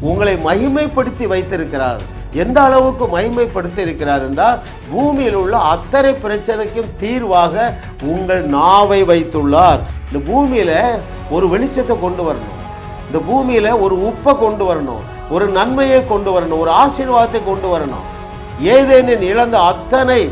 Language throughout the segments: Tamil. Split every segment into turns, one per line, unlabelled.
உங்களை மகிமைப்படுத்தி வைத்திருக்கிறார். எந்த அளவுக்கு மகிமைப்படுத்தி இருக்கிறார் என்றால் பூமியில் உள்ள அத்தனை பிரச்சனைக்கும் தீர்வாக உங்கள் நாவை வைத்துள்ளார். இந்த பூமியில் ஒரு வெளிச்சத்தை கொண்டு வரணும். இந்த பூமியில் ஒரு உப்பை கொண்டு வரணும். ஒரு நன்மையை கொண்டு வரணும். ஒரு ஆசீர்வாதத்தை கொண்டு வரணும். ஏதேனின் இழந்த அத்தனை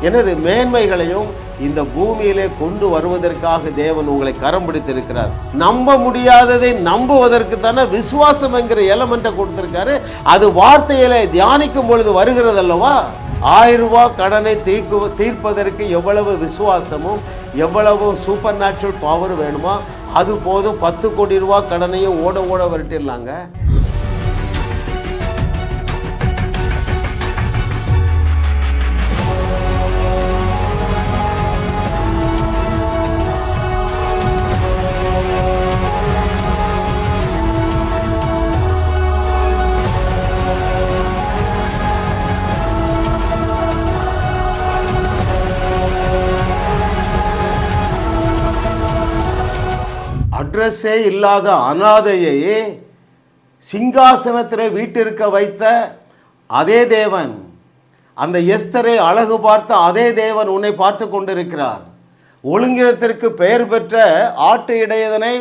எனது மேன்மைகளையும் இந்த பூமியிலே கொண்டு வருவதற்காக தேவன் உங்களை கரம் பிடித்திருக்கிறார். நம்ப முடியாததை நம்புவதற்கு தானே விசுவாசம் என்கிற எலமெண்ட்டை கொடுத்துருக்காரு. அது வார்த்தையில தியானிக்கும் பொழுது வருகிறது அல்லவா ஆயிரம் ரூபாய் கடனை தீர்க்கு தீர்ப்பதற்கு எவ்வளவு விசுவாசமும் எவ்வளவு சூப்பர் நேச்சுரல் பவர் வேணுமோ? அது போதும் பத்து கோடி ரூபா கடனையும் ஓட ஓட விரட்டிடலாங்க. அட்ரஸே இல்லாத அனாதையை சிங்காசனத்தில் வீட்டிருக்க வைத்த அதே தேவன் அந்த எஸ்தரை அழகு பார்த்த அதே தேவன் உன்னை பார்த்து கொண்டிருக்கிறார். ஒழுங்கினத்திற்கு பெயர் பெற்ற ஆட்டு இடையதனை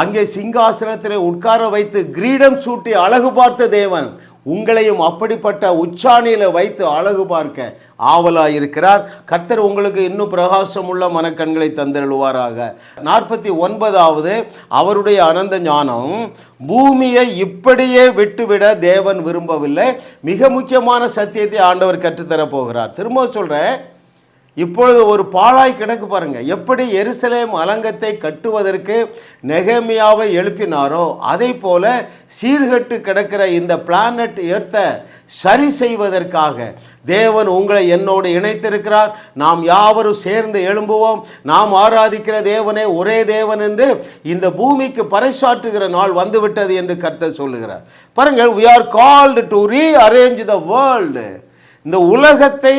அங்கே சிங்காசனத்தில் உட்கார வைத்து கிரீடம் சூட்டி அழகு பார்த்த தேவன் உங்களையும் அப்படிப்பட்ட உச்சாணியில் வைத்து அழகு பார்க்க ஆவலாக இருக்கிறார் கர்த்தர் உங்களுக்கு இன்னும் பிரகாசமுள்ள மனக்கண்களை தந்திருவாராக நாற்பத்தி ஒன்பதாவது அவருடைய அனந்த ஞானம் பூமியை இப்படியே விட்டுவிட தேவன் விரும்பவில்லை. மிக முக்கியமான சத்தியத்தை ஆண்டவர் கற்றுத்தரப் போகிறார். திரும்ப சொல்கிறேன் இப்பொழுது ஒரு பாழாய் கிடக்கு பாருங்க. எப்படி எருசலேம் அலங்கத்தை கட்டுவதற்கு நெகமியாவை எழுப்பினாரோ அதே போல சீர்கட்டு கிடக்கிற இந்த பிளானட் எர்த்தை சரி செய்வதற்காக தேவன் உங்களை என்னோடு இணைத்திருக்கிறார். நாம் யாவரும் சேர்ந்து எழும்புவோம். நாம் ஆராதிக்கிற தேவனே ஒரே தேவன் என்று இந்த பூமிக்கு பறைசாற்றுகிற நாள் வந்துவிட்டது என்று கர்த்தர் சொல்லுகிறார். பாருங்கள் you're called to rearrange the world இந்த உலகத்தை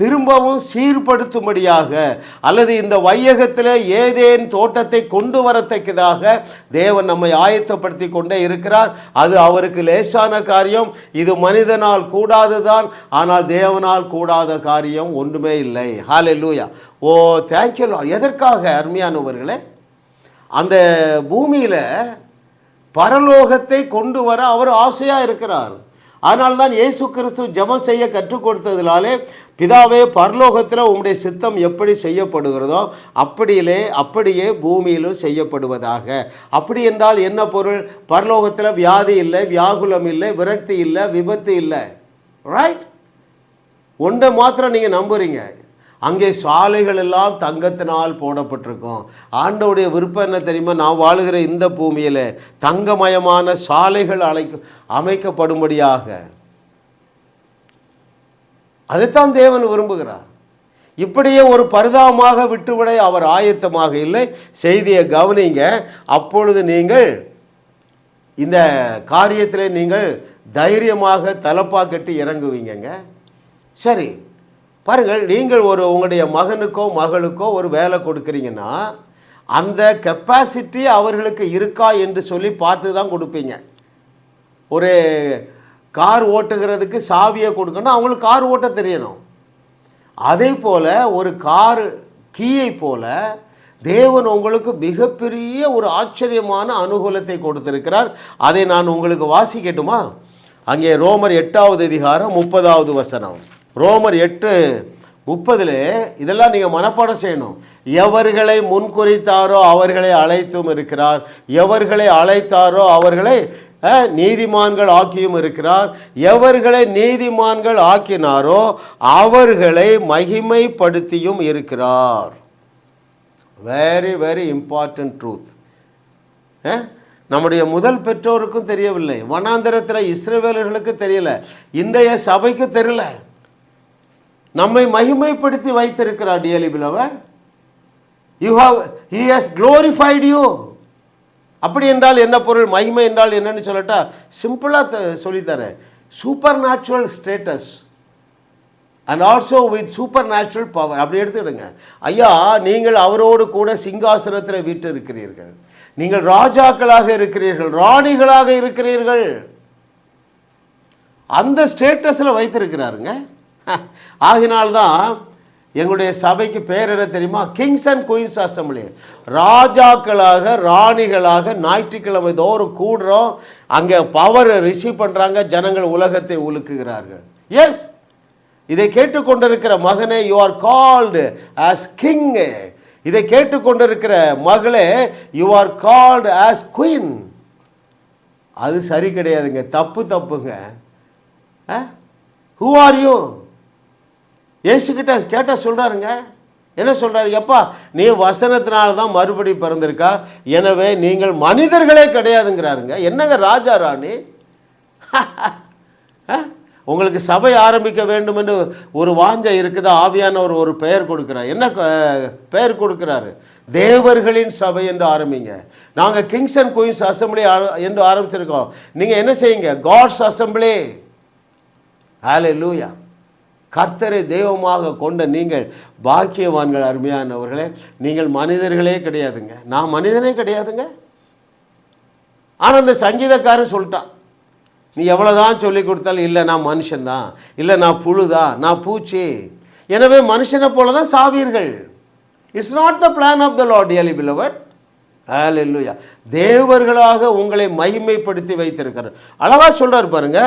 திரும்பவும் சீர்படுத்தும்படியாக அல்லது இந்த வையகத்தில் ஏதேன் தோட்டத்தை கொண்டு வரத்தக்கதாக தேவன் நம்மை ஆயத்தப்படுத்தி கொண்டே இருக்கிறார். அது அவருக்கு லேசான காரியம். இது மனிதனால் கூடாதுதான் ஆனால் தேவனால் கூடாத காரியம் ஒன்றுமே இல்லை. ஹalleluya ஓ தேங்க்யூ எதற்காக அருமையானவர்களே? அந்த பூமியில் பரலோகத்தை கொண்டு வர அவர் ஆசையாக இருக்கிறார். அதனால்தான் இயேசு கிறிஸ்து ஜபம் செய்ய கற்றுக் கொடுத்ததினாலே பிதாவே பரலோகத்தில் உம்முடைய சித்தம் எப்படி செய்யப்படுகிறதோ அப்படியிலே அப்படியே பூமியிலும் செய்யப்படுவதாக. அப்படி என்றால் என்ன பொருள்? பரலோகத்தில் வியாதி இல்லை வியாகுலம் இல்லை விரக்தி இல்லை விபத்து இல்லை. ரைட் ஒன்றை மாத்திரம் நீங்கள் நம்புறீங்க. அங்கே சாலைகள் எல்லாம் தங்கத்தினால் போடப்பட்டிருக்கும். ஆண்டவுடைய விருப்பம் என்ன தெரியுமா? நான் வாழுகிற இந்த பூமியில் தங்கமயமான சாலைகள் அழைக்க அமைக்கப்படும்படியாக. அதைத்தான் தேவன் விரும்புகிறார். இப்படியே ஒரு பரிதாபமாக விட்டுவிட அவர் ஆயத்தமாக இல்லை. செய்தியை கவனிங்க. அப்பொழுது நீங்கள் இந்த காரியத்தில் நீங்கள் தைரியமாக தலப்பா கட்டி இறங்குவீங்கங்க. சரி. பாருங்கள் நீங்கள் ஒரு உங்களுடைய மகனுக்கோ மகளுக்கோ ஒரு வேலை கொடுக்குறீங்கன்னா அந்த கெப்பாசிட்டி அவர்களுக்கு இருக்கா என்று சொல்லி பார்த்து தான் கொடுப்பீங்க. ஒரு கார் ஓட்டுகிறதுக்கு சாவியை கொடுக்கணும் அவங்களுக்கு கார் ஓட்ட தெரியணும். அதே போல் ஒரு கார் கீயை போல தேவன் உங்களுக்கு மிகப்பெரிய ஒரு ஆச்சரியமான அனுகூலத்தை கொடுத்திருக்கிறார். அதை நான் உங்களுக்கு வாசிக்கட்டுமா? அங்கே ரோமர் எட்டாவது அதிகாரம் முப்பதாவது வசனம். ரோமர் எட்டு முப்பதில் இதெல்லாம் நீங்கள் மனப்பாடம் செய்யணும். எவர்களை முன்குறித்தாரோ அவர்களை அழைத்தும் இருக்கிறார். எவர்களை அழைத்தாரோ அவர்களை நீதிமான்கள் ஆக்கியும் இருக்கிறார். எவர்களை நீதிமான்கள் ஆக்கினாரோ அவர்களை மகிமைப்படுத்தியும் இருக்கிறார். வெரி வெரி இம்பார்ட்டன்ட் ட்ரூத் நம்முடைய முதல் பெற்றோருக்கும் தெரியவில்லை. வனாந்திரத்தில் இஸ்ரவேலர்களுக்கு தெரியல. இன்றைய சபைக்கு தெரியல. நம்மை மகிமைப்படுத்தி வைத்திருக்கிறார் dearly beloved you have he has glorified you அப்படி என்றால் என்ன பொருள்? மகிமை என்றால் என்னன்னு சொல்லட்டா சிம்பிளாக சொல்லித்தரேன் supernatural status and also with supernatural power அப்படி எடுத்துக்கிடுங்க. ஐயா நீங்கள் அவரோடு கூட சிங்காசனத்தில் வீட்டு இருக்கிறீர்கள் நீங்கள் ராஜாக்களாக இருக்கிறீர்கள் ராணிகளாக இருக்கிறீர்கள். அந்த ஸ்டேட்டஸில் வைத்திருக்கிறாருங்க. ஆகினால்தான் எங்களுடைய சபைக்கு பேர் என்ன தெரியுமா? கிங்ஸ் அண்ட் குயின்ஸ் அசம்பிளி ராஜாக்களாக ராணிகளாக ஞாயிற்றுக்கிழமை தோறும் கூடுறோம். அங்கே பவரை ரிசீவ் பண்ணுறாங்க ஜனங்கள் உலகத்தை உலுக்குகிறார்கள். எஸ் இதை கேட்டுக்கொண்டிருக்கிற மகனே you are called as king இதை கேட்டுக்கொண்டிருக்கிற மகளே you are called as queen அது சரி கிடையாதுங்க. தப்பு தப்புங்க. ஹூ ஆர் யூ ஏசுக்கிட்ட கேட்டால் சொல்கிறாருங்க என்ன சொல்கிறாரு எப்பா நீ வசனத்தினால தான் மறுபடி பிறந்திருக்கா? எனவே நீங்கள் மனிதர்களே கிடையாதுங்கிறாருங்க. என்னங்க ராஜா ராணி? ஆ? உங்களுக்கு சபை ஆரம்பிக்க வேண்டும் என்று ஒரு வாஞ்ச இருக்குதா? ஆவியானவர் ஒரு பெயர் கொடுக்குறார். என்ன க- பெயர் கொடுக்குறாரு? தேவர்களின் சபை என்று ஆரம்பிங்க. நாங்கள் கிங்ஸ் அண்ட் குயின்ஸ் அசம்பிளி என்று ஆரம்பிச்சிருக்கோம். நீங்கள் என்ன செய்யுங்க? காட்ஸ் அசம்பிளி ஹாலே லூயா கர்த்தரை தெய்வமாக கொண்ட நீங்கள் பாக்கியவான்கள் அருமையானவர்களே. நீங்கள் மனிதர்களே கிடையாதுங்க. நான் மனிதனே கிடையாதுங்க. ஆனால் அந்த சங்கீதக்காரன் சொல்லிட்டான். நீ எவ்வளோதான் சொல்லி கொடுத்தாலும் இல்லை நான் மனுஷன்தான். இல்லை நான் புழுதான் நான் பூச்சி. எனவே மனுஷனை போல தான் சாவீர்கள். It's not the plan of the Lord dearly beloved ஹalleluya. தேவர்களாக உங்களை மகிமைப்படுத்தி வைத்திருக்கிறார். அழகா சொல்றார் பாருங்க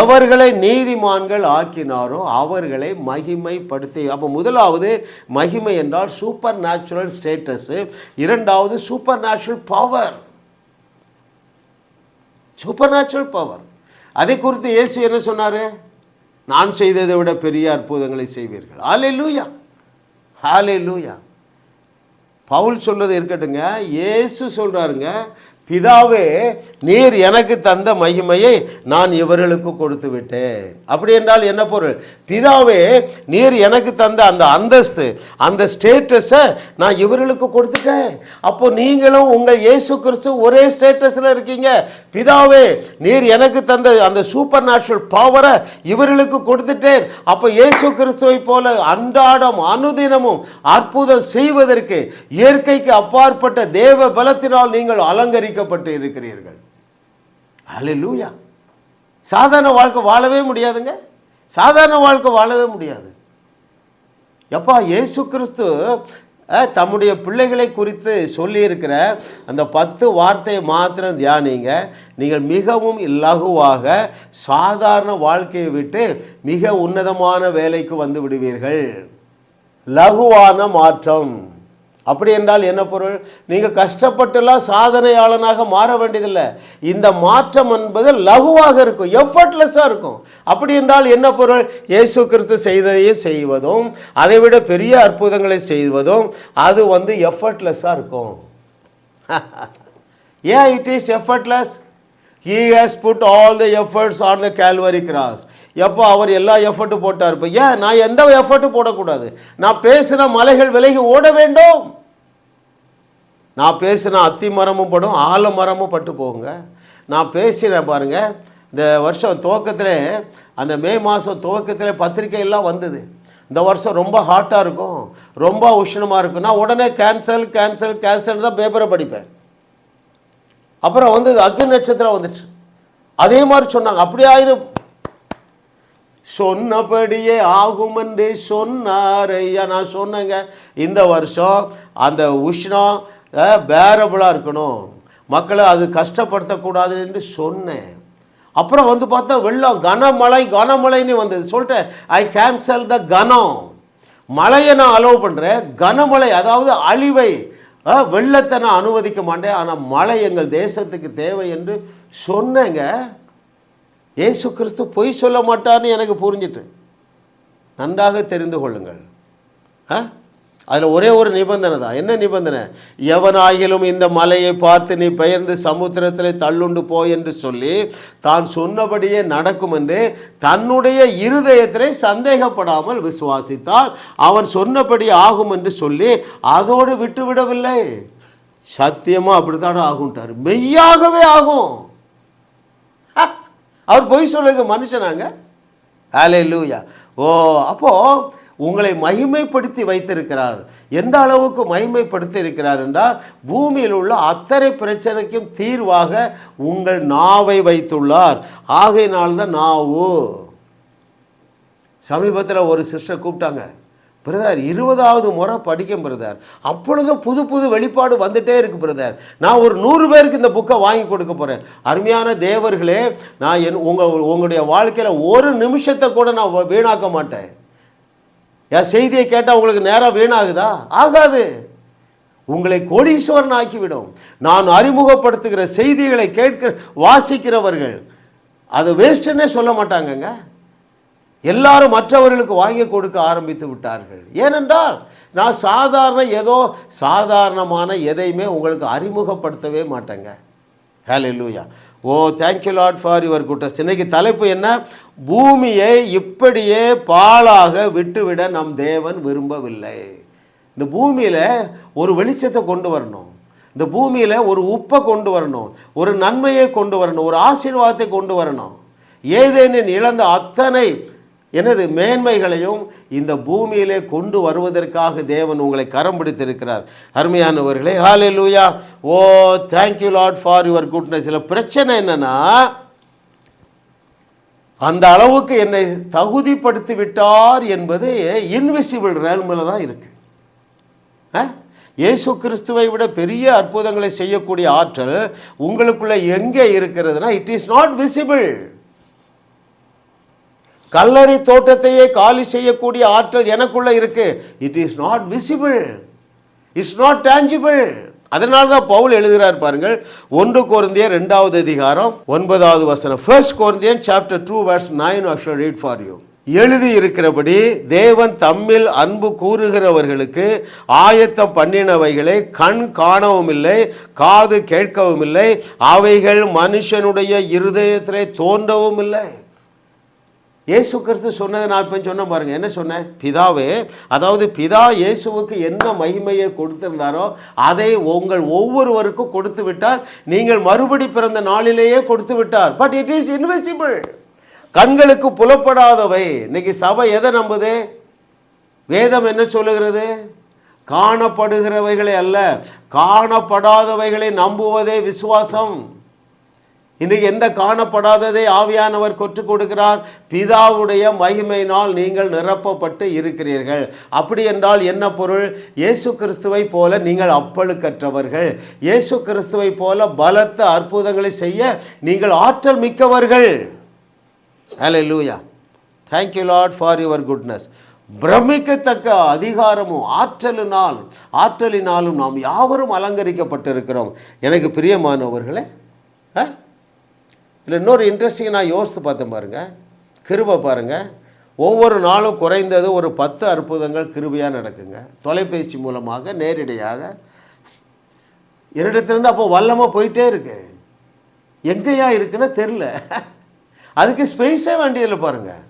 எவர்களை நீதிமான்கள் ஆக்கினாரோ அவர்களை மகிமைப்படுத்தி அப்போ முதலாவது மகிமை என்றால் சூப்பர் நேச்சுரல் ஸ்டேட்டஸு இரண்டாவது super natural power super natural power அதை குறித்து இயேசு என்ன சொன்னார்? நான் செய்ததை விட பெரிய அற்புதங்களை செய்வீர்கள். ஹாலே லூயா ஹாலே லூயா பவுல் சொல்றது இருக்கட்டுங்க இயேசு சொல்றாருங்க. பிதாவே நீர் எனக்கு தந்த மகிமையை நான் இவர்களுக்கு கொடுத்து விட்டேன். அப்படி என்றால் என்ன பொருள்? பிதாவே நீர் எனக்கு தந்த அந்த அந்தஸ்து அந்த ஸ்டேட்டஸை நான் இவர்களுக்கு கொடுத்துட்டேன். அப்போ நீங்களும் உங்கள் இயேசு கிறிஸ்து ஒரே ஸ்டேட்டஸில் இருக்கீங்க. பிதாவே நீர் எனக்கு தந்த அந்த சூப்பர் நேச்சுரல் பவரை இவர்களுக்கு கொடுத்துட்டேன். அப்போ இயேசு கிறிஸ்துவை போல அன்றாடம் அனுதினமும் அற்புதம் செய்வதற்கு இயற்கைக்கு அப்பாற்பட்ட தேவ பலத்தினால் நீங்கள் அலங்கரிக்கப்பட்டு இருக்கிறீர்கள். ஹalleluya. சாதாரண வாழ்க்கை வாழவே முடியாதுங்க. சாதாரண வாழ்க்கை வாழவே முடியாது. எப்பா இயேசு கிறிஸ்து தம்முடைய பிள்ளைகளை குறித்து சொல்லியிருக்கிற அந்த பத்து வார்த்தையை மாத்திரம் தியானிங்க. நீங்கள் மிகவும் இலகுவாக சாதாரண வாழ்க்கையை விட்டு மிக உன்னதமான வேலைக்கு வந்து விடுவீர்கள். லகுவான மாற்றம். அப்படி என்றால் என்ன பொருள்? நீங்கள் கஷ்டப்பட்டுலாம் சாதனையாளனாக மாற வேண்டியதில்லை. இந்த மாற்றம் என்பது லகுவாக இருக்கும் எஃபர்ட்லெஸ்ஸாக இருக்கும். அப்படி என்றால் என்ன பொருள்? இயேசு கிறிஸ்து செய்ததையும் செய்வதும் அதைவிட பெரிய அற்புதங்களை செய்வதும் அது வந்து எஃபர்ட்லெஸ்ஸாக இருக்கும். ஏன் it is effortless he has put all the efforts on the Calvary cross எப்போ அவர் எல்லா எஃபர்ட்டும் போட்டார்? இப்போ ஏன்? நான் எந்த எஃபர்ட்டும் போடக்கூடாது. நான் பேசின மலைகள் விலகி ஓட வேண்டும். நான் பேசின அத்தி மரமும் படும் ஆல மரமும் பட்டு போகுங்க. நான் பேசினேன் பாருங்க இந்த வருஷம் துவக்கத்தில் அந்த மே மாதம் துவக்கத்தில் பத்திரிக்கையெல்லாம் வந்தது. இந்த வருஷம் ரொம்ப ஹாட்டாக இருக்கும். ரொம்ப உஷ்ணமாக இருக்கும். நான் உடனே கேன்சல் கேன்சல் கேன்சல் தான் பேப்பரை படிப்பேன். அப்புறம் வந்து அக்னி நட்சத்திரம் வந்துச்சு. அதே மாதிரி சொன்னாங்க. அப்படி ஆயிரும். சொன்னபடியே ஆகும் என்று சொன்னார். ஐயா நான் சொன்னேங்க. இந்த வருஷம் அந்த உஷ்ணம் பேரபுளாக இருக்கணும். மக்களை அது கஷ்டப்படுத்தக்கூடாது என்று சொன்னேன். அப்புறம் வந்து பார்த்தா வெள்ளம் கனமழை கனமழைன்னு வந்தது. சொல்லிட்டேன் ஐ கேன்சல் த கனம். மழையை நான் அலோவ் பண்ணுறேன் கனமழை அதாவது அழிவை வெள்ளத்தை நான் அனுமதிக்க மாட்டேன். ஆனால் மழை எங்கள் தேசத்துக்கு தேவை என்று சொன்னேங்க. இயேசு கிறிஸ்து பொய் சொல்ல மாட்டார்னு எனக்கு புரிஞ்சிட்டு. நன்றாக தெரிந்து கொள்ளுங்கள். ஆ? அதில் ஒரே ஒரு நிபந்தனை தான். என்ன நிபந்தனை? எவனாகிலும் இந்த மலையை பார்த்து நீ பெயர்ந்து சமுத்திரத்தில் தள்ளுண்டு போ என்று சொல்லி தான் சொன்னபடியே நடக்கும் என்று தன்னுடைய இருதயத்திலே சந்தேகப்படாமல் விசுவாசித்தால் அவன் சொன்னபடி ஆகும் என்று சொல்லி அதோடு விட்டுவிடவில்லை. சத்தியமாக அப்படித்தான் ஆகும்ட்டார். மெய்யாகவே ஆகும். அவர் பொய் சொல்லுங்க மனுஷனாங்க ஹalleluya. ஓ அப்போது உங்களை மகிமைப்படுத்தி வைத்திருக்கிறார். எந்த அளவுக்கு மகிமைப்படுத்தி இருக்கிறார் என்றால் பூமியில் உள்ள அத்தனை பிரச்சனைக்கும் தீர்வாக உங்கள் நாவை வைத்துள்ளார். ஆகையினால்தான் நாவு. சமீபத்தில் ஒரு சிஸ்டர் கூப்பிட்டாங்க. பிரதர் இருபதாவது முறை படிக்கும் பிரதர். அப்பொழுதும் புது புது வெளிப்பாடு வந்துட்டே இருக்கு பிரதர். நான் ஒரு நூறு பேருக்கு இந்த புக்கை வாங்கி கொடுக்க போகிறேன் அருமையான தேவர்களே நான் என் உங்கள் உங்களுடைய வாழ்க்கையில் ஒரு நிமிஷத்தை கூட நான் வீணாக்க மாட்டேன். என் செய்தியை கேட்டால் உங்களுக்கு நேரம் வீணாகுதா? ஆகாது. உங்களை கோடீஸ்வரன் ஆக்கிவிடும் நான் அறிமுகப்படுத்துகிற செய்திகளை கேட்கிற வாசிக்கிறவர்கள் அது வேஸ்ட்டுன்னே சொல்ல மாட்டாங்கங்க. எல்லாரும் மற்றவர்களுக்கு வாங்கி கொடுக்க ஆரம்பித்து விட்டார்கள். ஏனென்றால் நான் சாதாரண ஏதோ சாதாரணமான எதையுமே உங்களுக்கு அறிமுகப்படுத்தவே மாட்டேங்க. ஹalleluya ஓ thank you Lord for your goodness இன்னைக்கு தலைப்பு என்ன? பூமியை இப்படியே பாழாக விட்டுவிட நம் தேவன் விரும்பவில்லை. இந்த பூமியில் ஒரு வெளிச்சத்தை கொண்டு வரணும். இந்த பூமியில் ஒரு உப்பை கொண்டு வரணும். ஒரு நன்மையை கொண்டு வரணும். ஒரு ஆசீர்வாதத்தை கொண்டு வரணும். ஏதேனின் இழந்த அத்தனை எனது மேன்மைகளையும் இந்த பூமியிலே கொண்டு வருவதற்காக தேவன் உங்களை கரம் பிடித்திருக்கிறார். அருமையானவர்களே hallelujah oh thank you Lord for your goodness இதில் பிரச்சனை என்னன்னா அந்த அளவுக்கு என்னை தகுதிப்படுத்தி விட்டார் என்பது இன்விசிபிள் ரேல்மில் தான் இருக்கு. ஆ? இயேசு கிறிஸ்துவை விட பெரிய அற்புதங்களை செய்யக்கூடிய ஆற்றல் உங்களுக்குள்ள எங்கே இருக்கிறதுனா இட் இஸ் நாட் விசிபிள் கல்லறை தோட்டத்தையே காலி செய்யக்கூடிய ஆற்றல் எனக்குள்ள இருக்கு. It is not visible it's not tangible அதனால தான் பவுல் எழுதுகிறார் பாருங்கள். ஒன்று கோருந்தியர் ரெண்டாவது அதிகாரம் ஒன்பதாவது வசனம். First Corinthians chapter two verse nine action read for you எழுதி இருக்கிறபடி தேவன் தம்மில் அன்பு கூறுகிறவர்களுக்கு ஆயத்தம் பண்ணினவைகளை கண் காணவும் இல்லை காது கேட்கவும் இல்லை அவைகள் மனுஷனுடைய இருதயத்திலே தோன்றவும் இல்லை இயேசு கிறிஸ்து சொன்னதை நான் இப்போ சொன்ன பாருங்க. என்ன சொன்னேன்? பிதாவே அதாவது பிதா இயேசுவுக்கு என்ன மகிமையை கொடுத்திருந்தாரோ அதை உங்கள் ஒவ்வொருவருக்கும் கொடுத்து விட்டார். நீங்கள் மறுபடி பிறந்த நாளிலேயே கொடுத்து விட்டார். பட் இட் இஸ் இன்விசிபிள் கண்களுக்கு புலப்படாதவை. இன்னைக்கு சபை எதை நம்புது? வேதம் என்ன சொல்லுகிறது? காணப்படுகிறவைகளை அல்ல. காணப்படாதவைகளை நம்புவதே விசுவாசம். இன்னைக்கு எந்த காணப்படாததை ஆவியானவர் கொற்றுக் கொடுக்கிறார். பிதாவுடைய மகிமையினால் நீங்கள் நிரப்பப்பட்டு இருக்கிறீர்கள். அப்படி என்றால் என்ன பொருள்? இயேசு கிறிஸ்துவை போல நீங்கள் அப்பழுக்கற்றவர்கள். இயேசு கிறிஸ்துவை போல பலத்த அற்புதங்களை செய்ய நீங்கள் ஆற்றல் மிக்கவர்கள். Hallelujah thank you Lord for your goodness பிரமிக்கத்தக்க அதிகாரமும் ஆற்றலினால் ஆற்றலினாலும் நாம் யாவரும் அலங்கரிக்கப்பட்டிருக்கிறோம். எனக்கு பிரியமானவர்களே ஆ? இல்லை இன்னொரு இன்ட்ரெஸ்டிங் நான் யோசித்து பார்த்தேன் பாருங்கள் கிருபை பாருங்க. ஒவ்வொரு நாளும் குறைந்தது ஒரு பத்து அற்புதங்கள் கிருபையாக நடக்குங்க. தொலைபேசி மூலமாக நேரடியாக. என்னிடத்துலேருந்து அப்போ வல்லமாக போயிட்டே இருக்கு. எங்கேயா இருக்குன்னு தெரில அதுக்கு ஸ்பேஸே வேண்டியதில்லை பாருங்கள்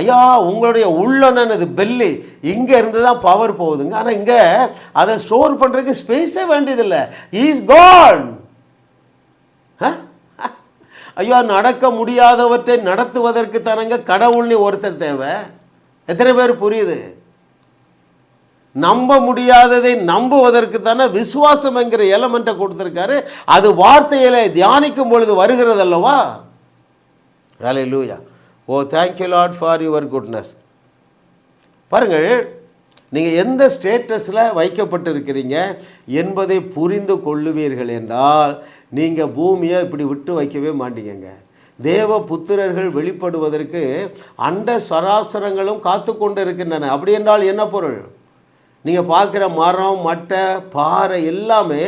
ஐயா உங்களுடைய உள்ளனது பெல்லி இங்கே இருந்து தான் பவர் போகுதுங்க. ஆனால் இங்கே அதை ஸ்டோர் பண்ணுறதுக்கு ஸ்பேஸே வேண்டியதில்லை. இஸ் காட் ஐயோ நடக்க முடியாதவற்றை நடத்துவதற்கு தனங்க கடவுள்னு ஒருத்தர் தேவை. எத்தனை பேர் புரியுது? நம்ப முடியாததை நம்புவதற்கு தானே விசுவாசம் என்கிற எலமெண்ட்டை கொடுத்துருக்காரு. அது வார்த்தையில தியானிக்கும் பொழுது வருகிறது அல்லவா? Hallelujah oh thank you Lord for your goodness பாருங்கள் நீங்கள் எந்த ஸ்டேட்டஸில் வைக்கப்பட்டிருக்கிறீங்க என்பதை புரிந்து கொள்ளுவீர்கள் என்றால் நீங்கள் பூமியை இப்படி விட்டு வைக்கவே மாட்டீங்கங்க. தேவ புத்திரர்கள் வெளிப்படுவதற்கு அண்ட சராசரங்களும் காத்து கொண்டு இருக்கின்றன அப்படி என்றால் என்ன பொருள்? நீங்கள் பார்க்குற மரம் மட்டை பாறை எல்லாமே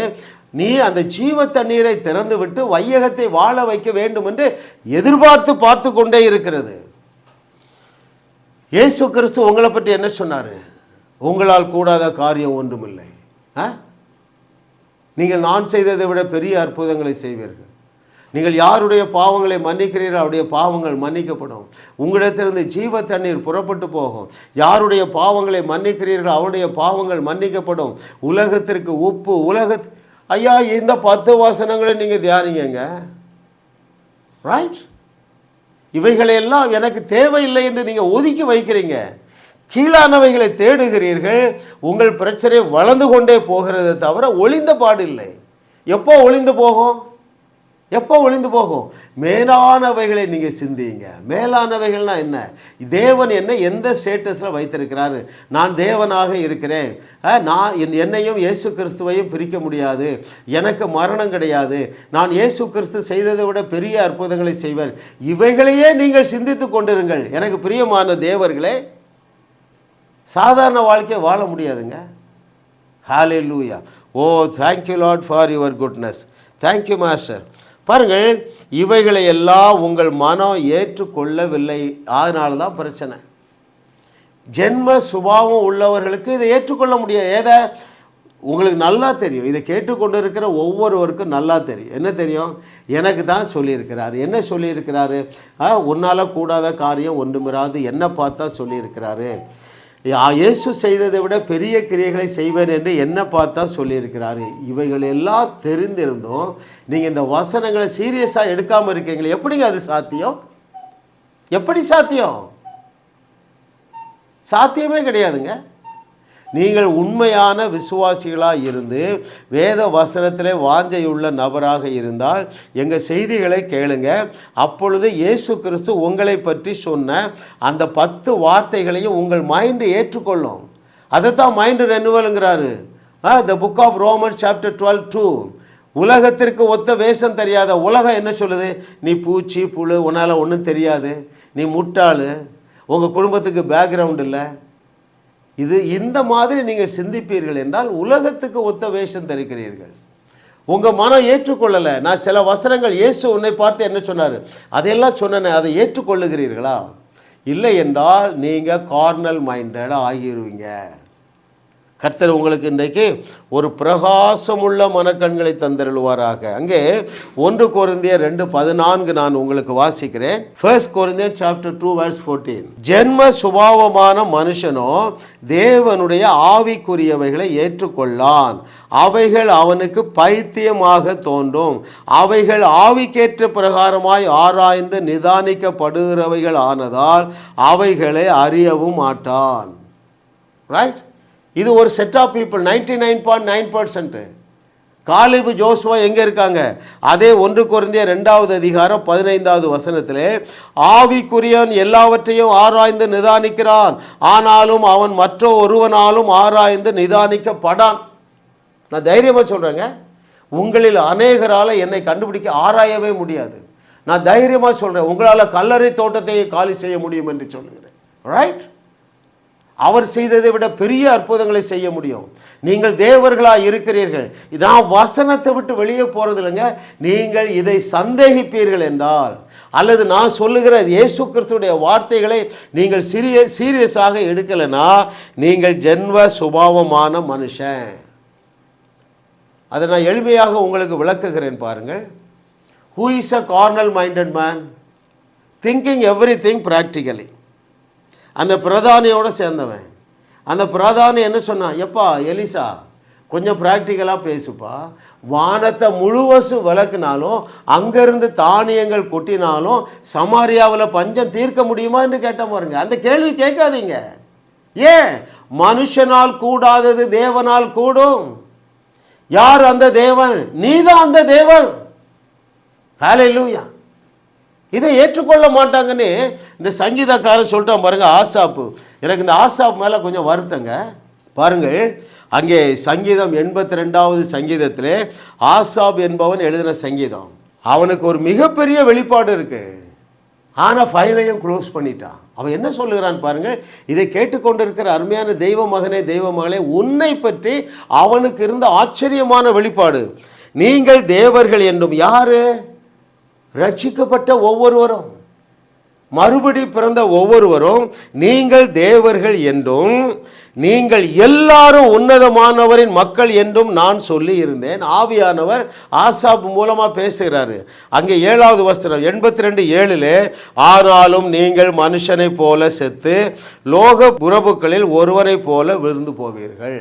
நீ அந்த ஜீவ தண்ணீரை திறந்து விட்டு வையகத்தை வாழ வைக்க வேண்டும் என்று எதிர்பார்த்து பார்த்து கொண்டே இருக்கிறது. இயேசு கிறிஸ்து உங்களை பற்றி என்ன சொன்னார்? உங்களால் கூடாத காரியம் ஒன்றுமில்லை. ஆ? நீங்கள் நான் செய்ததை விட பெரிய அற்புதங்களை செய்வீர்கள். நீங்கள் யாருடைய பாவங்களை மன்னிக்கிறீர்கள் அவருடைய பாவங்கள் மன்னிக்கப்படும். உங்களிடத்திலிருந்து ஜீவ தண்ணீர் புறப்பட்டு போகும். யாருடைய பாவங்களை மன்னிக்கிறீர்கள் அவருடைய பாவங்கள் மன்னிக்கப்படும். உலகத்திற்கு உப்பு உலக ஐயா இந்த பத்து வாசனங்களை நீங்கள் தியானிங்க ரைட் இவைகளையெல்லாம் எனக்கு தேவையில்லை என்று நீங்கள் ஒதுக்கி வைக்கிறீங்க. கீழானவைகளை தேடுகிறீர்கள் உங்கள் பிரச்சனை வளர்ந்து கொண்டே போகிறது தவிர ஒளிந்த பாடு இல்லை. எப்போ ஒளிந்து போகும்? எப்போ ஒளிந்து போகும்? மேலானவைகளை நீங்கள் சிந்திங்க. மேலானவைகள்னா என்ன? தேவன் என்ன எந்த ஸ்டேட்டஸில் வைத்திருக்கிறாரு? நான் தேவனாக இருக்கிறேன். நான் என் என்னையும் இயேசு கிறிஸ்துவையும் பிரிக்க முடியாது. எனக்கு மரணம் கிடையாது. நான் இயேசு கிறிஸ்து செய்ததை விட பெரிய அற்புதங்களை செய்வேன் இவைகளையே நீங்கள் சிந்தித்து கொண்டிருங்கள். எனக்கு பிரியமான தேவர்களே சாதாரண வாழ்க்கையை வாழ முடியாதுங்க. Hallelujah oh thank you Lord for your goodness thank you master பாருங்கள் இவைகளை எல்லாம் உங்கள் மனம் ஏற்றுக்கொள்ளவில்லை. அதனால தான் பிரச்சனை. ஜென்ம சுபாவம் உள்ளவர்களுக்கு இதை ஏற்றுக்கொள்ள முடியாது. ஏதா உங்களுக்கு நல்லா தெரியும். இதை கேட்டுக்கொண்டு இருக்கிற ஒவ்வொருவருக்கும் நல்லா தெரியும். என்ன தெரியும்? எனக்கு தான் சொல்லியிருக்கிறாரு. என்ன சொல்லியிருக்கிறாரு? ஆ, கூடாத காரியம் ஒன்றுமிராது. என்ன பார்த்தா சொல்லியிருக்கிறாரு. இயேசு செய்ததை விட பெரிய கிரியைகளை செய்வேன் என்று என்ன பார்த்தா சொல்லியிருக்கிறாரு. இவைகள் எல்லாம் தெரிந்திருந்தும் நீங்கள் இந்த வசனங்களை சீரியஸாக எடுக்காமல் இருக்கீங்களே எப்படிங்க அது சாத்தியம்? எப்படி சாத்தியம்? சாத்தியமே கிடையாதுங்க. நீங்கள் உண்மையான விசுவாசிகளாக இருந்து வேத வசனத்திலே வாஞ்சையுள்ள நபராக இருந்தால் எங்கள் செய்திகளை கேளுங்க. அப்பொழுது இயேசு கிறிஸ்து உங்களை பற்றி சொன்ன அந்த பத்து வார்த்தைகளையும் உங்கள் மைண்டு ஏற்றுக்கொள்ளும். அதைத்தான் mind ரெனுவலுங்கிறாரு the book of Roman chapter twelve two உலகத்திற்கு ஒத்த வேஷம் தெரியாத உலகம் என்ன சொல்லுது? நீ பூச்சி புழு உன்னால் ஒன்றும் தெரியாது. நீ முட்டாள். உங்கள் குடும்பத்துக்கு பேக்ரவுண்ட் இல்லை. இது இந்த மாதிரி நீங்கள் சிந்திப்பீர்கள் என்றால் உலகத்துக்கு ஒத்த வேஷம் தரிக்கிறீர்கள். உங்கள் மனம் ஏற்றுக்கொள்ளலை. நான் சில வசனங்கள் இயேசு உன்னை பார்த்து என்ன சொன்னார்? அதையெல்லாம் சொன்னேனே அதை ஏற்றுக்கொள்ளுகிறீர்களா? இல்லை என்றால் நீங்கள் கார்னல் மைண்டடாக ஆகிடுவீங்க கர்த்தர் உங்களுக்கு இன்றைக்கு ஒரு பிரகாசமுள்ள மனக்கண்களை தந்தருள்வாராக. அங்கே ஒன்று குறைந்திய ரெண்டு பதினான்கு நான் உங்களுக்கு வாசிக்கிறேன். ஃபர்ஸ்ட் கொரிந்தியர் சாப்டர் டூ வேர்ஸ் ஃபோர்டீன் ஜென்ம சுபாவமான மனுஷனோ தேவனுடைய ஆவிக்குரியவைகளை ஏற்றுக்கொள்ளான். அவைகள் அவனுக்கு பைத்தியமாக தோன்றும். அவைகள் ஆவிக்கேற்ற பிரகாரமாய் ஆராய்ந்து நிதானிக்கப்படுகிறவைகள் ஆனதால் அவைகளை அறியவும் மாட்டான். ரைட் இது ஒரு set of people ninety nine point nine percent Caleb Joshua எங்கே இருக்காங்க? அதே ஒன்று குறைந்திய ரெண்டாவது அதிகாரம் பதினைந்தாவது வசனத்திலே ஆவிக்குரியன் எல்லாவற்றையும் ஆராய்ந்து நிதானிக்கிறான். ஆனாலும் அவன் மற்ற ஒருவனாலும் ஆராய்ந்து நிதானிக்கப்படான். நான் தைரியமாக சொல்கிறேங்க உங்களில் அநேகரால் என்னை கண்டுபிடிக்க ஆராயவே முடியாது. நான் தைரியமாக சொல்கிறேன் உங்களால் கல்லறை தோட்டத்தையே காலி செய்ய முடியும் என்று சொல்லுகிறேன். ரைட் அவர் செய்ததை விட பெரிய அற்புதங்களை செய்ய முடியும். நீங்கள் தேவர்களாக இருக்கிறீர்கள். இதான் வசனத்தை விட்டு வெளியே போகிறது இல்லைங்க. நீங்கள் இதை சந்தேகிப்பீர்கள் என்றால் அல்லது நான் சொல்லுகிற இயேசு கிறிஸ்துடைய வார்த்தைகளை நீங்கள் சீரிய சீரியஸாக எடுக்கலைன்னா நீங்கள் ஜென்ம சுபாவமான மனுஷன். அதை நான் எளிமையாக உங்களுக்கு விளக்குகிறேன் பாருங்கள். Who is a carnal minded man thinking everything practically அந்த பிரதானியோட சேர்ந்தவன். அந்த பிரதானி என்ன சொன்னான் எப்பா எலிசா கொஞ்சம் ப்ராக்டிக்கலாக பேசுப்பா. வானத்தை முழுவசும் விளக்குனாலும் அங்கேருந்து தானியங்கள் கொட்டினாலும் சமாரியாவில் பஞ்சம் தீர்க்க முடியுமா? என்று கேட்ட பாருங்க. அந்த கேள்வி கேட்காதீங்க. ஏன்? மனுஷனால் கூடாதது தேவனால் கூடும். யார் அந்த தேவன்? நீதான் அந்த தேவன். ஹalleluya இதை ஏற்றுக்கொள்ள மாட்டாங்கன்னு இந்த சங்கீதக்காரன் சொல்லிட்டான் பாருங்க ஆசாப்பு. எனக்கு இந்த ஆசாப் மேலே கொஞ்சம் வருத்தங்க. பாருங்கள் அங்கே சங்கீதம் எண்பத்தி ரெண்டாவது சங்கீதத்தில் ஆசாப் என்பவன் எழுதின சங்கீதம். அவனுக்கு ஒரு மிகப்பெரிய வெளிப்பாடு இருக்குது ஆனால் ஃபைலையும் க்ளோஸ் பண்ணிட்டான். அவன் என்ன சொல்லுகிறான் பாருங்கள் இதை கேட்டுக்கொண்டிருக்கிற அருமையான தெய்வ மகனே தெய்வ மகளே உன்னை பற்றி அவனுக்கு இருந்த ஆச்சரியமான வெளிப்பாடு. நீங்கள் தேவர்கள் என்றும் யாரு? ரட்சிக்கப்பட்ட ஒவ்வொருவரும். மறுபடி பிறந்த ஒவ்வொருவரும் நீங்கள் தேவர்கள் என்றும் நீங்கள் எல்லாரும் உன்னதமானவரின் மக்கள் என்றும் நான் சொல்லி இருந்தேன் ஆவியானவர் ஆசாப் மூலமா பேசுகிறாரு. அங்கே ஏழாவது வஸ்திரம் எண்பத்தி ரெண்டு ஏழில் ஆனாலும் நீங்கள் மனுஷனைப் போல செத்து லோக புறவுகளில் ஒருவரைப் போல விழுந்து போவீர்கள்.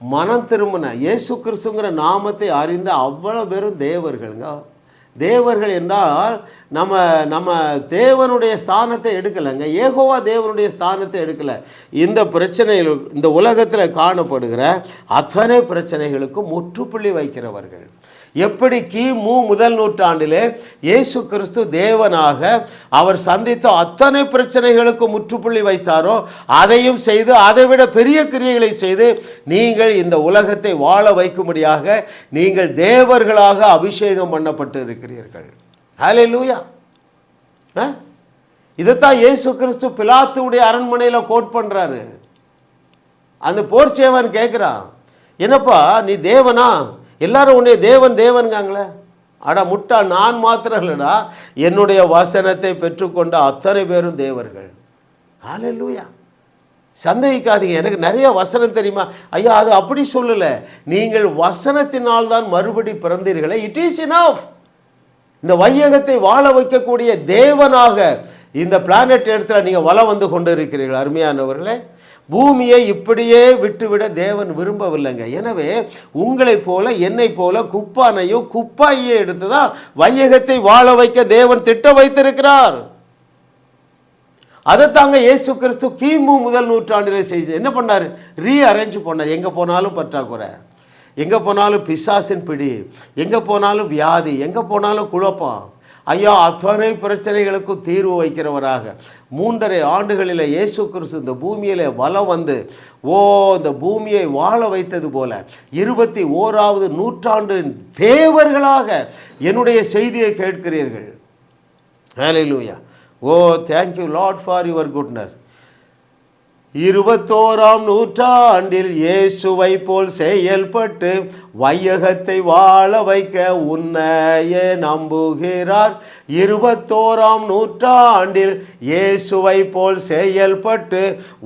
மனம் திரும்பின. இயேசு கிறிஸ்துங்கிற நாமத்தை அறிந்த அவ்வளோ பேரும் தேவர்களுங்க. தேவர்கள் என்றால் நம்ம நம்ம தேவனுடைய ஸ்தானத்தை எடுக்கலைங்க. ஏகோவா தேவனுடைய ஸ்தானத்தை எடுக்கலை. இந்த பிரச்சனைகள் இந்த உலகத்தில் காணப்படுகிற அத்தனை பிரச்சனைகளுக்கும் முற்றுப்புள்ளி வைக்கிறவர்கள். எப்படி கிமு முதல் நூற்றாண்டிலே இயேசு கிறிஸ்து தேவனாக அவர் சந்தித்த அத்தனை பிரச்சனைகளுக்கு முற்றுப்புள்ளி வைத்தாரோ அதையும் செய்து அதைவிட பெரிய கிரியைகளை செய்து நீங்கள் இந்த உலகத்தை வாழ வைக்கும்படியாக நீங்கள் தேவர்களாக அபிஷேகம் பண்ணப்பட்டு இருக்கிறீர்கள் ஹலே லூயா இதைத்தான் இயேசு கிறிஸ்து பிலாத்துடைய அரண்மனையில் கோட் பண்ணுறாரு அந்த போர்ச்சேவன் கேட்குறான் என்னப்பா நீ தேவனா? எல்லாரும் உன்னைய தேவன் தேவன்காங்களே. அடா முட்டா நான் மாத்திரம் இல்லைடா. என்னுடைய வசனத்தை பெற்றுக்கொண்ட அத்தனை பேரும் தேவர்கள். ஹalleluya. சந்தேகிக்காதீங்க. எனக்கு நிறைய வசனம் தெரியுமா? ஐயா அது அப்படி சொல்லலை. நீங்கள் வசனத்தினால் தான் மறுபடி பிறந்தீர்களே. இட் இஸ் இனஃப் இந்த வையகத்தை வாழ வைக்கக்கூடிய தேவனாக இந்த பிளானட் இடத்துல நீங்கள் வளம் வந்து கொண்டு இருக்கிறீர்கள் அருமையானவர்களே பூமியை இப்படியே விட்டுவிட தேவன் விரும்பவில்லைங்க. எனவே உங்களைப் போல என்னை போல குப்பானையும் குப்பாயை எடுத்து தான் வையகத்தை வாழ வைக்க தேவன் திட்டம் வைத்திருக்கிறார். அதை தாங்க இயேசு கிறிஸ்து கிமு முதல் நூற்றாண்டில் செய்து என்ன பண்ணார்? ரீ அரேஞ்ச் பண்ணார். எங்கே போனாலும் பற்றாக்குறை. எங்கே போனாலும் பிசாசின் பிடி. எங்கே போனாலும் வியாதி. எங்கே போனாலும் குழப்பம். ஐயா அத்தனை பிரச்சனைகளுக்கும் தீர்வு வைக்கிறவராக. மூன்றரை ஆண்டுகளில் இயேசு கிறிஸ்து இந்த பூமியில் வலம் வந்து ஓ இந்த பூமியை வாழ வைத்தது போல இருபத்தி ஓராவது நூற்றாண்டு தேவர்களாக என்னுடைய செய்தியை கேட்கிறீர்கள். Hallelujah oh thank you Lord for your goodness இருபத்தோராம் நூற்றாண்டில் இயேசுவை போல் செயல்பட்டு வையகத்தை வாழ வைக்க உன்னையே நம்புகிறார். இருபத்தோராம் நூற்றாண்டில் இயேசுவை போல் செயல்பட்டு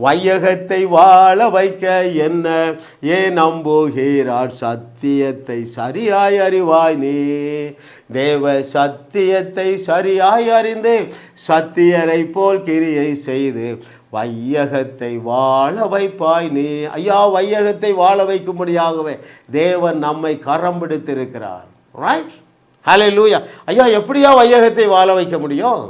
வையகத்தை வாழ வைக்க என்ன ஏ நம்புகிறார். சத்தியத்தை சரியாய் அறிவாய் நீ. தேவ சத்தியத்தை சரியாய் அறிந்து சத்தியரை போல் கிரியை செய்து வையகத்தை வாழ வைப்பாய் நீ. ஐயா வையகத்தை வாழ வைக்கும்படியாகவே தேவன் நம்மை கரம் பிடித்திருக்கிறார். ரைட் ஹலே லூயா ஐயா எப்படியா வையகத்தை வாழ வைக்க முடியும்?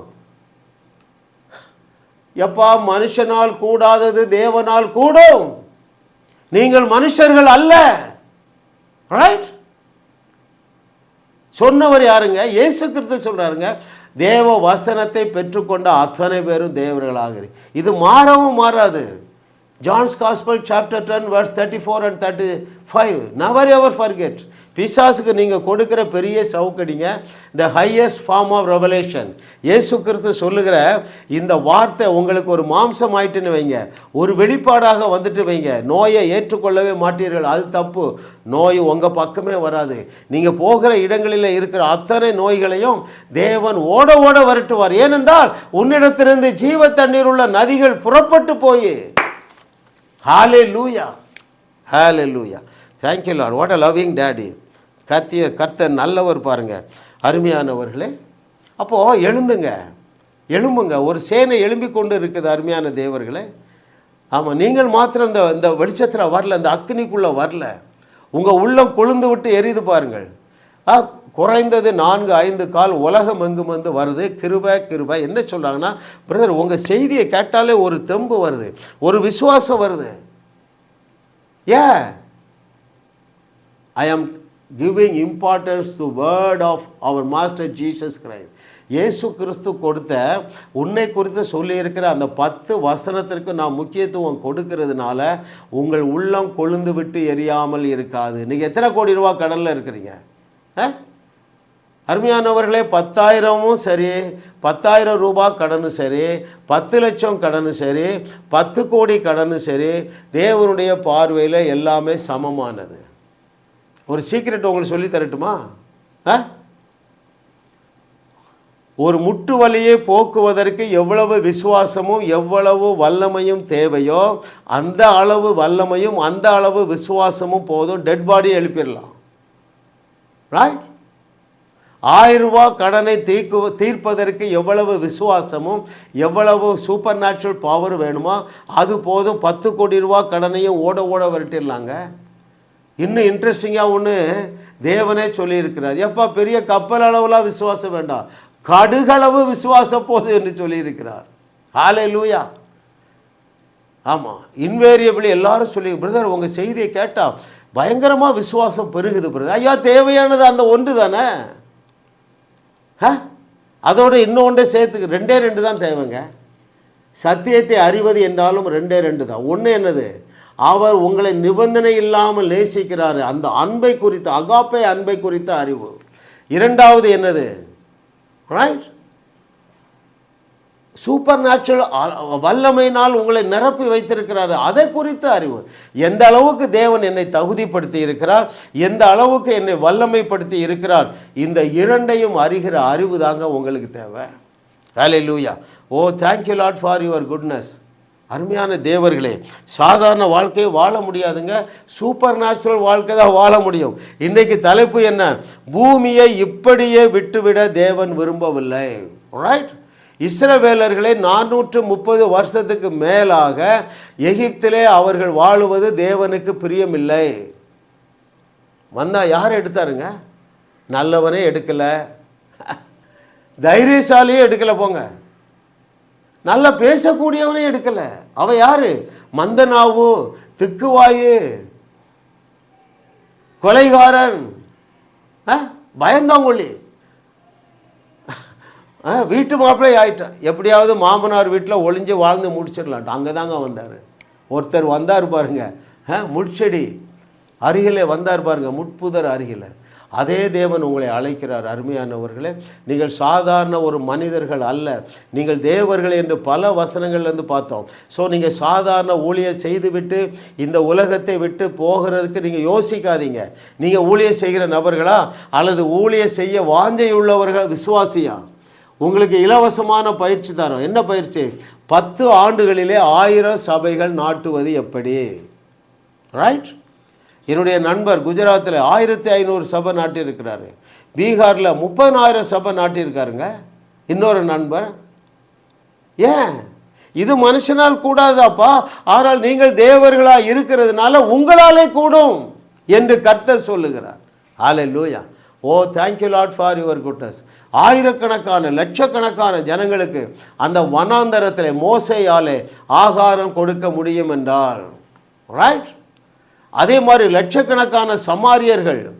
எப்பா மனுஷனால் கூடாதது தேவனால் கூடும். நீங்கள் மனுஷர்கள் அல்ல. ரைட் சொன்னவர் யாருங்க? இயேசு கிறிஸ்து சொல்றாருங்க தேவ வசனத்தை பெற்றுக்கொண்ட அத்தனை பேரும் தேவர்களாக இரு. இது மாறவும் மாறாது. John's gospel chapter ten verse thirty four and thirty five never ever forget பிசாசுக்கு நீங்கள் கொடுக்குற பெரிய சவுக்கடிங்க the highest form of revelation இயேசு கிறிஸ்து சொல்லுகிற இந்த வார்த்தை உங்களுக்கு ஒரு மாம்சம் ஆயிட்டுன்னு வைங்க. ஒரு வெளிப்பாடாக வந்துட்டு வைங்க. நோயை ஏற்றுக்கொள்ளவே மாட்டீர்கள். அது தப்பு. நோய் உங்கள் பக்கமே வராது. நீங்கள் போகிற இடங்களில் இருக்கிற அத்தனை நோய்களையும் தேவன் ஓட ஓட வரட்டுவார். ஏனென்றால் உன்னிடத்திலிருந்து ஜீவ தண்ணீர் உள்ள நதிகள் புறப்பட்டு போய். Hallelujah hallelujah thank you Lord what a loving daddy கர்த்தியர் கர்த்தர் நல்லவர் பாருங்க. அருமையானவர்களே அப்போது எழுந்துங்க. எழும்புங்க. ஒரு சேனை எழும்பி கொண்டு இருக்குது அருமையான தேவர்களே. ஆமாம் நீங்கள் மாத்திரம் இந்த இந்த வெளிச்சத்தில் வரல இந்த அக்னிக்குள்ளே வரல. உங்கள் உள்ளம் கொழுந்து விட்டு எரியுது பாருங்கள். ஆ குறைந்தது நான்கு ஐந்து கால் உலகம் எங்கும் வந்து வருது. கிருபை கிருபை. என்ன சொல்கிறாங்கன்னா பிரதர் உங்கள் செய்தியை கேட்டாலே ஒரு தெம்பு வருது. ஒரு விசுவாசம் வருது. ஏ? I am giving importance to word of our master Jesus Christ இயேசு கிறிஸ்து கொடுத்த உன்னை குறித்து சொல்லியிருக்கிற அந்த பத்து வசனத்திற்கு நான் முக்கியத்துவம் கொடுக்கறதுனால உங்கள் உள்ளம் கொழுந்து விட்டு எரியாமல் இருக்காது. நீங்கள் எத்தனை கோடி ரூபா கடனில் இருக்கிறீங்க? ஆ? அருமையானவர்களே பத்தாயிரமும் சரி பத்தாயிரம் ரூபாய் கடனும் சரி பத்து லட்சம் கடனும் சரி பத்து கோடி கடனும் சரி தேவனுடைய பார்வையில் எல்லாமே சமமானது. ஒரு சீக்ரெட் உங்களுக்கு சொல்லி தரட்டுமா? ஆ? ஒரு முட்டு வலியை போக்குவதற்கு எவ்வளவு விசுவாசமும் எவ்வளவு வல்லமையும் தேவையோ அந்த அளவு வல்லமையும் அந்த அளவு விசுவாசமும் போதும் டெட் பாடி எழுப்பிடலாம். ரைட் ஆயிரம் கடனை தீர்க்கு தீர்ப்பதற்கு எவ்வளவு விசுவாசமும் எவ்வளவு சூப்பர் நேச்சுரல் பவர் வேணுமோ அது போதும் பத்து கோடி ரூபா கடனையும் ஓட ஓட விரட்டிடலாங்க. இன்னும் இன்ட்ரெஸ்டிங்காக ஒன்று தேவனே சொல்லியிருக்கிறார். எப்பா பெரிய கப்பல் அளவுலாம் விசுவாசம் வேண்டாம். கடுகளவு விசுவாசம் போது என்று சொல்லியிருக்கிறார். ஹாலே லூயா ஆமாம் இன்வேரியபிளி எல்லாரும் சொல்லி பிரதர் உங்கள் செய்தியை கேட்டால் பயங்கரமாக விசுவாசம் பெருகுது பிரதர் ஐயா தேவையானது அந்த ஒன்று தானே? ஆ அதோட இன்னொன்றே சேர்த்துக்கு ரெண்டே ரெண்டு தான் தேவைங்க. சத்தியத்தை அறிவது என்றாலும் ரெண்டே ரெண்டு தான். ஒன்று என்னது? அவர் உங்களை நிபந்தனை இல்லாமல் நேசிக்கிறார். அந்த அன்பை குறித்த அகாப்பை அன்பை குறித்த அறிவு. இரண்டாவது என்னது? ரைட் சூப்பர் நேச்சுரல் வல்லமையினால் உங்களை நிரப்பி வைத்திருக்கிறாரு. அதை குறித்த அறிவு. எந்த அளவுக்கு தேவன் என்னை தகுதிப்படுத்தி இருக்கிறார் எந்த அளவுக்கு என்னை வல்லமைப்படுத்தி இருக்கிறார் இந்த இரண்டையும் அறிகிற அறிவு தாங்க உங்களுக்கு தேவை. Hallelujah oh thank you Lord for your goodness அருமையான தேவர்களே சாதாரண வாழ்க்கையை வாழ முடியாதுங்க. சூப்பர் நேச்சுரல் வாழ்க்கை தான் வாழ முடியும். இன்றைக்கு தலைப்பு என்ன? பூமியை இப்படியே விட்டுவிட தேவன் விரும்பவில்லை. ரைட் இஸ்ரவேலர்களை நானூற்று முப்பது வருஷத்துக்கு மேலாக எகிப்திலே அவர்கள் வாழுவது தேவனுக்கு பிரியமில்லை. வந்தால் யார் எடுத்தாருங்க? நல்லவனே எடுக்கலை. தைரியசாலியே எடுக்கலை போங்க. நல்லா பேசக்கூடியவனே எடுக்கலை. அவ யாரு? மந்தனாவு திக்குவாயு. கொலைகாரன். ஆ? வீட்டு மாப்பிள்ளை ஆயிட்டான் எப்படியாவது மாமனார் வீட்டில் ஒளிஞ்சு வாழ்ந்து முடிச்சிடலான்ட்டு அங்கே தாங்க வந்தார். ஒருத்தர் வந்தார் பாருங்க. முட்செடி அருகிலே வந்தார் பாருங்க முட்புதர் அருகிலே. அதே தேவன் உங்களை அழைக்கிறார் அருமையானவர்களே. நீங்கள் சாதாரண ஒரு மனிதர்கள் அல்ல. நீங்கள் தேவர்கள் என்று பல வசனங்கள்லேருந்து பார்த்தோம். ஸோ நீங்கள் சாதாரண ஊழியர் செய்துவிட்டு இந்த உலகத்தை விட்டு போகிறதுக்கு நீங்கள் யோசிக்காதீங்க. நீங்கள் ஊழியர் செய்கிற நபர்களா? அல்லது ஊழியர் செய்ய வாஞ்சையுள்ளவர்கள் விசுவாசியா? உங்களுக்கு இலவசமான பயிற்சி தரோம் என்ன பயிற்சி? பத்து ஆண்டுகளிலே ஆயிரம் சபைகள் நாட்டுவது எப்படி? ரைட் என்னுடைய நண்பர் குஜராத்தில் ஆயிரத்தி ஐநூறு சபை நாட்டியிருக்கிறாரு. பீகாரில் முப்பதனாயிரம் சபை நாட்டியிருக்காருங்க. இன்னொரு நண்பர். ஏன்? இது மனுஷனால் கூடாதாப்பா? ஆனால் நீங்கள் தேவர்களாக இருக்கிறதுனால உங்களாலே கூடும் என்று கர்த்தர் சொல்லுகிறார். Hallelujah oh thank you Lord for your goodness ஆயிரக்கணக்கான லட்சக்கணக்கான ஜனங்களுக்கு அந்த வனாந்தரத்தில் மோசையாலே ஆகாரம் கொடுக்க முடியும் என்றால். ரைட் அதே மாதிரி லட்சக்கணக்கான சமாரியர்கள்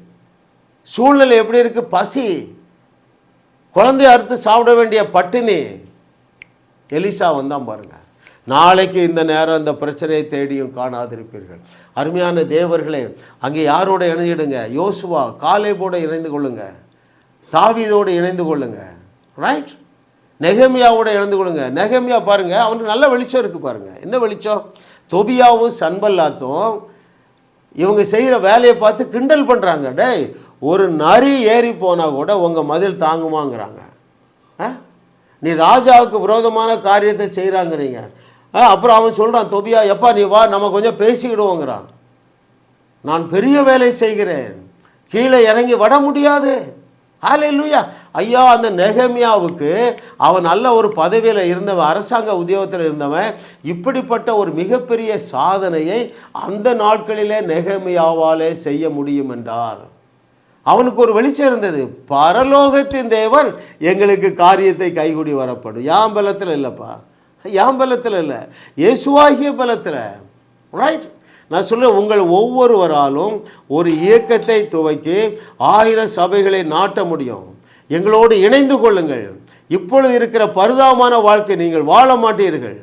சூழ்நிலை எப்படி இருக்கு? பசி. குழந்தை அறுத்து சாப்பிட வேண்டிய பட்டினி. எலிசா வந்தான் பாருங்க. நாளைக்கு இந்த நேரம் இந்த பிரச்சனையை தேடியும் காணாதிருப்பீர்கள். அருமையான தேவர்களே அங்கே யாரோட இணைஞ்சிடுங்க யோசுவா காலேபோட இணைந்து கொள்ளுங்க. தாவிதோடு இணைந்து கொள்ளுங்க. ரைட் நெகமியாவோட இணைந்து கொள்ளுங்க. நெகமியா பாருங்க அவனுக்கு நல்ல வெளிச்சம் இருக்கு பாருங்க. என்ன வெளிச்சம்? தொபியாவும் சன்பல்லாத்தும் இவங்க செய்கிற வேலையை பார்த்து கிண்டல் பண்ணுறாங்க டேய் ஒரு நரி ஏறி போனால் கூட உங்கள் மதில் தாங்குமாங்கிறாங்க. ஆ? நீ ராஜாவுக்கு விரோதமான காரியத்தை செய்கிறாங்கிறீங்க ஆ அப்புறம் அவன் சொல்கிறான் தொபியா எப்பா நீ வா நம்ம கொஞ்சம் பேசிக்கிடுவோங்கிறான். நான் பெரிய வேலை செய்கிறேன். கீழே இறங்கி வர முடியாது. ஹalleluya. ஐயா அந்த நெகமியாவுக்கு அவன் நல்ல ஒரு பதவியில் இருந்தவன் அரசாங்க உத்தியோகத்தில் இருந்தவன் இப்படிப்பட்ட ஒரு மிகப்பெரிய சாதனையை அந்த நாட்களிலே நெகமியாவாலே செய்ய முடியும் என்றார். அவனுக்கு ஒரு வெளிச்சம் இருந்தது. பரலோகத்தின் தேவன் எங்களுக்கு காரியத்தை கைகூடி வரப்படும். யாம் பலத்தில் இல்லைப்பா. யாம் பலத்தில் இல்லை. இயேசுவாகிய பலத்தில். ரைட் நான் சொல்ல உங்கள் ஒவ்வொருவராலும் ஒரு இயக்கத்தை துவக்கி ஆயிரம் சபைகளை நாட்ட முடியும். எங்களோடு இணைந்து கொள்ளுங்கள். இப்பொழுது இருக்கிற பரிதாபமான வாழ்க்கை நீங்கள் வாழ மாட்டீர்கள்.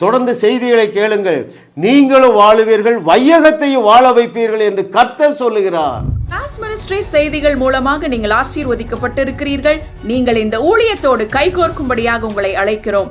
தொடர்ந்து செய்திகளை கேளுங்கள். நீங்களும் வாழுவீர்கள் வையகத்தையும் வாழ வைப்பீர்கள் என்று கர்த்தர் சொல்லுகிறார்.
கிளாஸ் மினிஸ்ட்ரி செய்திகள் மூலமாக நீங்கள் ஆசீர்வதிக்கப்பட்டிருக்கிறீர்கள். நீங்கள் இந்த ஊழியத்தோடு கைகோர்க்கும்படியாக உங்களை அழைக்கிறோம்.